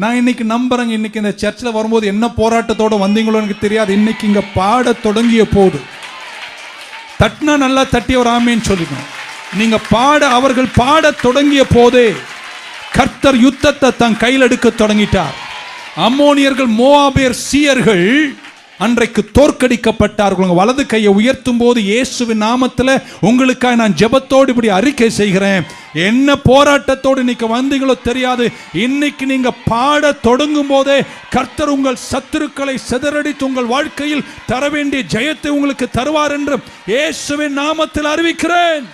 நான் இன்னைக்கு நம்புறேங்க. இன்னைக்கு இந்த சர்ச்சில் வரும்போது என்ன போராட்டத்தோட வந்தீங்களோ எனக்கு தெரியாது. இன்னைக்கு இங்கே பாட தொடங்கிய போது தட்டினா நல்லா தட்டி ஒரு ஆமேன்னு சொல்லிக்கணும். நீங்க பாட அவர்கள் பாட தொடங்கிய போதே கர்த்தர் யுத்தத்தை தன் கையில் எடுக்க தொடங்கிட்டார். அம்மோனியர்கள் மோவாபியர் சீயர்கள் அன்றைக்கு தோற்கடிக்கப்பட்டார்கள். உங்க வலது கையை உயர்த்தும் போது இயேசுவின் நாமத்தில் உங்களுக்காக நான் ஜெபத்தோடு இப்படி அறிக்கை செய்கிறேன். என்ன போராட்டத்தோடு இன்னைக்கு வந்தீங்களோ தெரியாது. இன்னைக்கு நீங்க பாட தொடங்கும் போதே கர்த்தர் உங்கள் சத்துருக்களை சிதறடித்து உங்கள் வாழ்க்கையில் தர வேண்டிய ஜெயத்தை உங்களுக்கு தருவார் என்று இயேசுவின் நாமத்தில் அறிவிக்கிறேன்.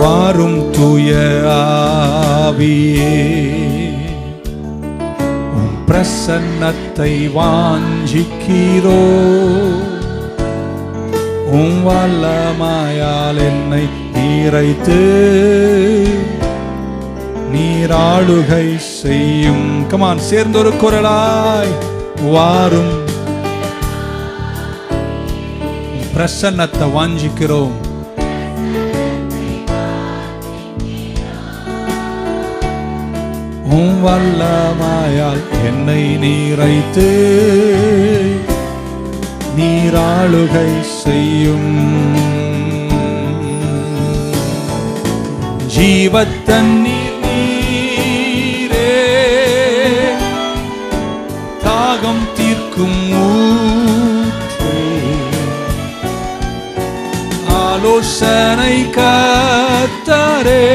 வாரும் தூய ஆவியே பிரசன்னத்தை வாஞ்சிக்கிறோ. உம் வல்லமாயால் என்னை நீரைத்து நீராளுகை செய்யும். கமான் சேர்ந்தொரு குரலாய். வாரும். பிரசன்னத்தை வாஞ்சிக்கிறோம். உம் வல்லமாயால் என்னை நீரைத்து நீராளுகை செய்யும். ஜீவத்தண்ணீர். நீரே தாகம் தீர்க்கும் ஊற்றே. ஆலோசனை கத்தரே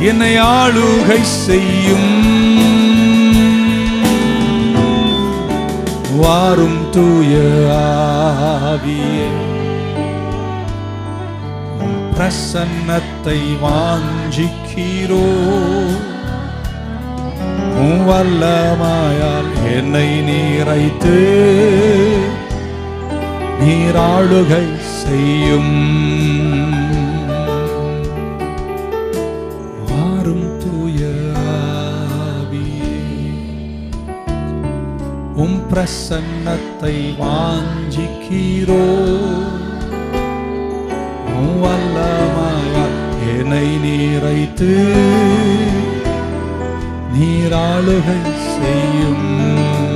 என்னை ஆளுகை செய்யும். வாரும் தூய ஆவியே. பிரசன்னத்தை வாஞ்சிக்கிறோ. உம் வல்லமாயால் என்னை நீரைத்து நீராளுகை செய்யும். வாரும் தூய உம் பிரசன்னத்தை வாஞ்சிக்கிறோ. உம் வல்லமாயால் என்னை நீரைத்து நீராளுகை செய்யும்.